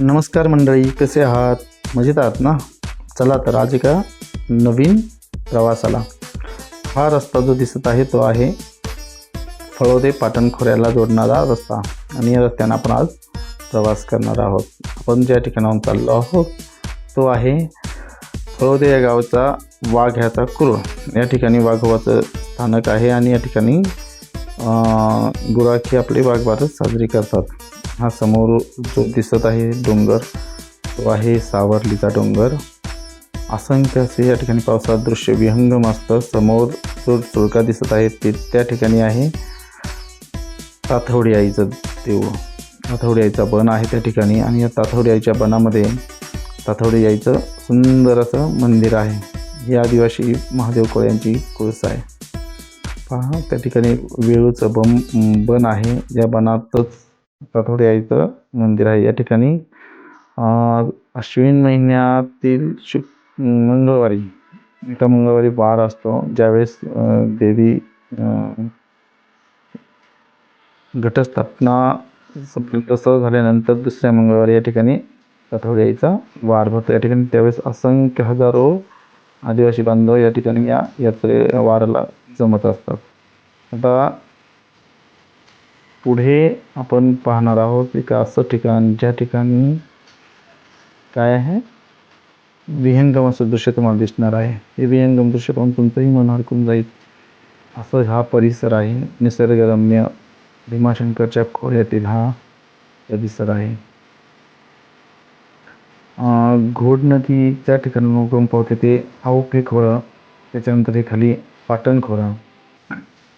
नमस्कार मंडळी कसे आहात? मजेत आहात ना? चला तर आज एका नवीन प्रवासाला. हा रस्ता जो दिसत आहे तो आहे फळोदे पाटण खोऱ्याला जोडणारा रस्ता. आणि या रस्त्यानं आपण आज प्रवास करणार आहोत. आपण ज्या ठिकाणाहून चाललो आहोत तो आहे फळोदे या गावचा वाघ ह्याचा कुरुळ. या ठिकाणी वाघोबाचं स्थानक आहे आणि या ठिकाणी अं, गुराखी आपले वाघबारस साजरी करतात. हा समोर जो दिसत आहे डोंगर तो आहे सावरलीचा डोंगर. असंख्य असे या ठिकाणी पावसाळ्यात दृश्य विहंगम असतं. समोर जो चुळका दिसत आहे ते त्या ठिकाणी आहे. ताथवडी आईचं देऊळ. ताथवडी आईचा बन आहे त्या ठिकाणी आणि या ताथवडी आईच्या बनामध्ये ताथवडी आईचं सुंदर असं मंदिर आहे. ही आदिवासी महादेव कोळ्यांची कुळस आहे. पहा त्या ठिकाणी वेळूचं बम बन आहे. या बनातच ताथवडी आईचं मंदिर आहे. या ठिकाणी अश्विन महिन्यातील शु मंगळवारी एका मंगळवारी वार असतो. ज्यावेळेस देवी घटस्थापना घटस्थापना तसं झाल्यानंतर दुसऱ्या मंगळवारी या ठिकाणी आठवड्याचा वार भरतो. या ठिकाणी त्यावेळेस असंख्य हजारो आदिवासी बांधव या ठिकाणी या यात्रे वाराला जमत असतात. आता पुढे आपण पाहणार आहोत एक असं ठिकाण ज्या ठिकाणी काय आहे? विहंगम असं दृश्य तुम्हाला दिसणार आहे. हे विहंगम दृश्य पाहून तुमचंही मन हरकून जाईल. असं हा परिसर आहे. निसर्गरम्य भीमाशंकरच्या खोऱ्यातील हा परिसर आहे. घोड नदीच्या ठिकाणी उगम पावते ते अवघे खोळं त्याच्यानंतर हे खाली पाटणखोरा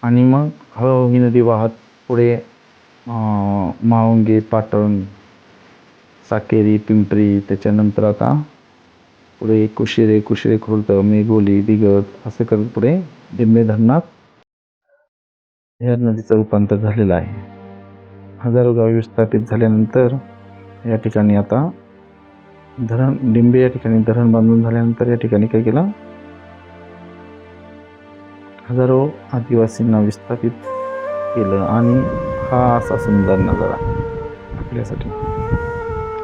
आणि मग हळूहळू ही नदी वाहत पुढे अं, म्हाळुंगे पाटण साकेरी पिंपरी त्याच्यानंतर आता पुढे कुशिरे कुशिरे खुर्द मेघोली दिगत असं करत पुढे डिंबे धरणात या नदीचं रूपांतर झालेलं आहे. हजारो गावे विस्थापित झाल्यानंतर या ठिकाणी आता धरण डिंबे या ठिकाणी धरण बांधून झाल्यानंतर या ठिकाणी काय केलं? हजारो आदिवासींना विस्थापित केलं आणि हा असा सुंदर नजारा आपल्यासाठी.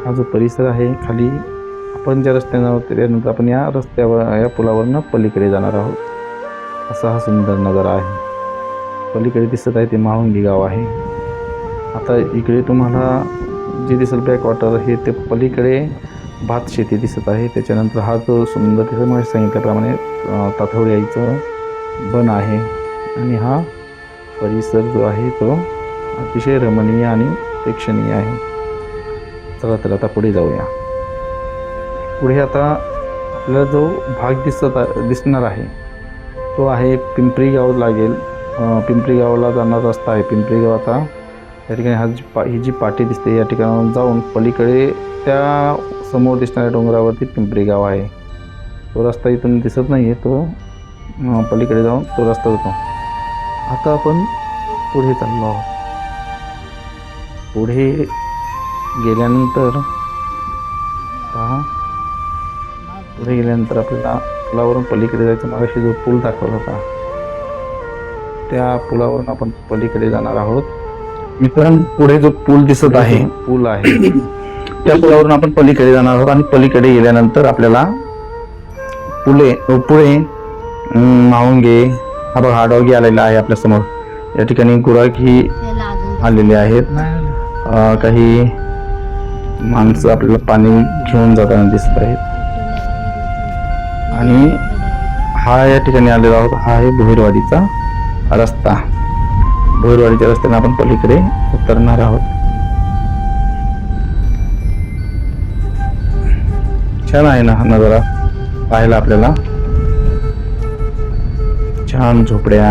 हा जो परिसर आहे खाली आपण ज्या रस्त्यानं आहोत त्यानंतर आपण या रस्त्यावर या पुलावरनं पलीकडे जाणार आहोत. असा हा सुंदर नजारा आहे. पलीकडे दिसत आहे ते माळुंगी गाव आहे. आता इकडे तुम्हाला जे दिसेल बॅकवॉटर हे ते पलीकडे भात शेती दिसत आहे. त्याच्यानंतर हा जो सुंदर तिथं मग सांगितल्याप्रमाणे अं, बन आहे. आणि हा परिसर जो आहे तो अतिशय रमणीय आणि प्रेक्षणीय आहे. चला तर आता पुढे जाऊया. पुढे आता आपल्याला जो भाग दिसत आहे- दिसणार आहे तो आहे पिंपरी गाव लागेल. पिंपरी गावाला जाणारा रस्ता आहे. पिंपरी गाव आता या ठिकाणी हा जी पा ही जी पाटी दिसते या ठिकाणाहून जाऊन पलीकडे त्या समोर दिसणाऱ्या डोंगरावरती पिंपरी गाव आहे. तो रस्ता इथून दिसत नाही आहे तो पलीकडे जाऊन तो रस्ता जातो. आता आपण पुढे चाललो आहोत. पुढे गेल्यानंतर पहा. पुढे गेल्यानंतर आपल्याला पुलावरून पलीकडे जायचं. मागाशी जो पूल दाखवला होता त्या पुलावरून आपण पलीकडे जाणार आहोत. मित्रांनो पुढे जो पूल दिसत आहे पूल आहे त्या पुलावरून आपण पलीकडे जाणार आहोत आणि पलीकडे गेल्यानंतर आपल्याला पुले पुढे अं, हा बघा हा डॉगी आलेला आहे आपल्यासमोर या ठिकाणी गुराखी आलेले आहेत. काही माणसं आपल्याला पाणी घेऊन जाताना दिसत आहेत. आणि हा या ठिकाणी आलेला आहोत. हा आहे भोईरवाडीचा रस्ता. भोईरवाडीच्या रस्त्याने आपण पलीकडे उतरणार आहोत. छान आहे ना हा नजारा पाहायला आपल्याला. छान झोपड्या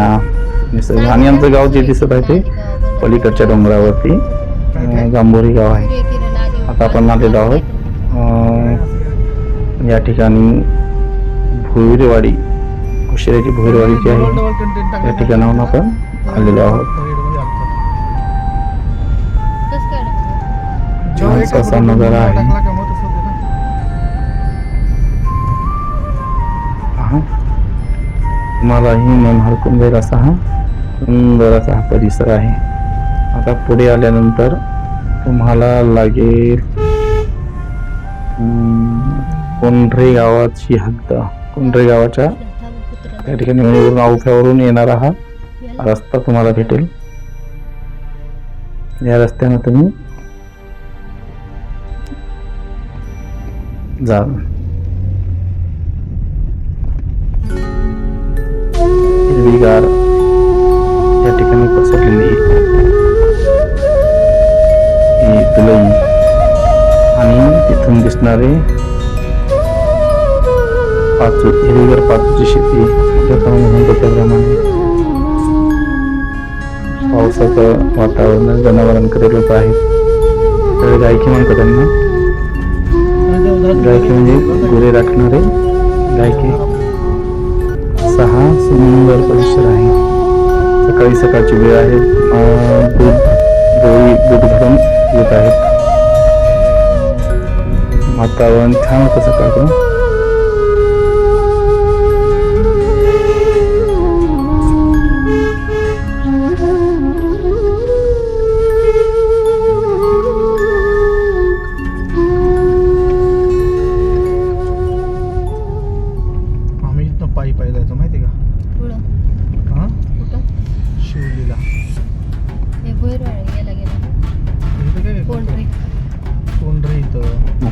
निसर्ग. आणि आमचं गाव जे दिसत आहे ते पलीकडच्या डोंगरावरती अं, जांभोरी गाव आहे. आता आपण आलेलो आहोत अं, या ठिकाणी भोईरवाडी कुशिऱ्याची भोईरवाडी जी आहे या ठिकाणाहून आपण आलेलो आहोत. छानसा असा नजारा आहे. तुम्हालाही मन हरकून जाईल असा हा सुंदर असा हा परिसर आहे. आता पुढे आल्यानंतर तुम्हाला लागेल कोंढरे गावाची हद्द. कोंढरे गावाच्या त्या ठिकाणी म्हणजे औफ्यावरून येणारा हा रस्ता तुम्हाला भेटेल. या रस्त्यानं तुम्ही जा. गार या ठिकाणी पसरलेली ही तुलई आणि तिथून दिसणारे पाचू हिरवीगार पाचूची शेती त्याप्रमाणे पावसाचं वातावरण जनावरांकडे लोक आहेत तर गायकी म्हणतात त्यांना गायकी म्हणजे गुरे राखणारे गायकी असा हा सुंदर परिसर आहे. सकाळी सकाळची वेळ आहे. येत आहेत वातावरण छान होतं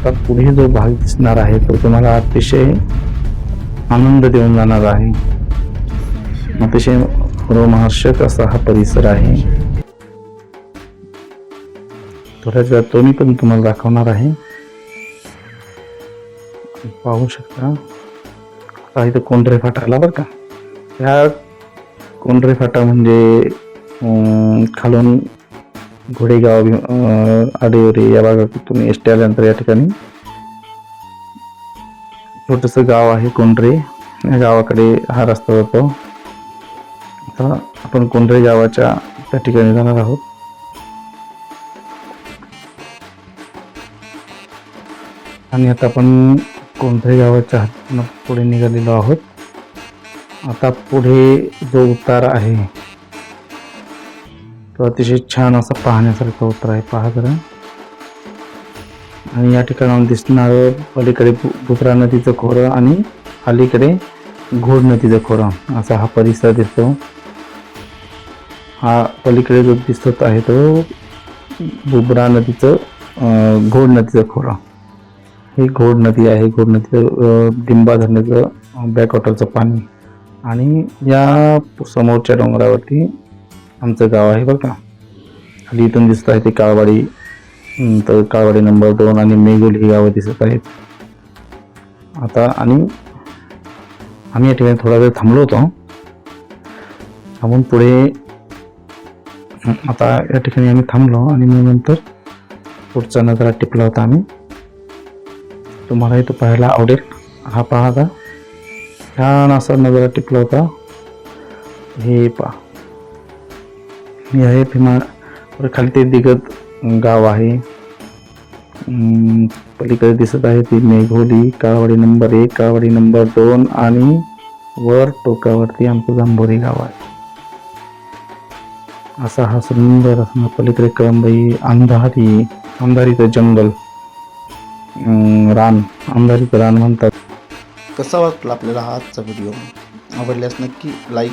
आता पुढे जो भाग दिसणार आहे तो तुम्हाला अतिशय आनंद देऊन जाणार आहे. अतिशय रोमहर्षक असा हा परिसर आहे. थोड्याच वेळात तो मी पण तुम्हाला दाखवणार आहे. पाहू शकता. आता इथं कोंढरे फाटा आला बरं का? ह्या कोंढरे फाटा म्हणजे खालून घोडेगाव आडेवरे या भागातून एस टी आल्यानंतर या ठिकाणी छोटस गाव आहे कोंढरे या गावाकडे हा रस्ता जातो आता आपण कोंढरे गावाच्या त्या ठिकाणी जाणार आहोत आणि आता आपण कोंढरे गावाच्या हातून पुढे निघालेलो आहोत आता पुढे जो उतार आहे तो अतिशय छान असा पाहण्यासारखा उतर आहे. पहा जरा. आणि या ठिकाणाहून दिसणारं पलीकडे भु- नदीचं खोरं आणि अलीकडे घोड नदीचं खोरं. असा हा परिसर दिसतो. हा पलीकडे जो दिसत आहे तो बुबरा नदीचं घोड नदीचं खोरं. ही घोड नदी आहे. घोड नदीचं डिंबा धरणाचं बॅकवॉटरचं पाणी. आणि या समोरच्या डोंगरावरती आमचं गाव आहे बघा आणि खाली इथून दिसत आहे ते काळवाडी. तर काळवाडी नंबर दोन आणि मेघोल ही गावं दिसत आहेत. आता आणि आम्ही या ठिकाणी थोडा वेळ थांबलो होतो. थांबून पुढे आता या ठिकाणी आम्ही थांबलो आणि मग नंतर पुढचा नजरा टिपला होता आम्ही. तुम्हालाही तो पाहायला आवडेल. हा पहा आता. छान असा नजरा टिपला होता. हे पहा. हे आहे भीमा. खाली ते दिगत गाव आहे. पलीकडे दिसत आहे ती मेघोली काळवाडी नंबर एक काळवाडी नंबर दोन आणि वर टोकावरती आमचं जांभोरी गाव आहे. असा हा सुंदर असा पलीकडे कळंबई अंधारी अंधारीचं जंगल. रान अंधारीचं रान म्हणतात. कसा वाटला आपल्याला हा आजचा व्हिडिओ आवडल्यास नक्की लाईक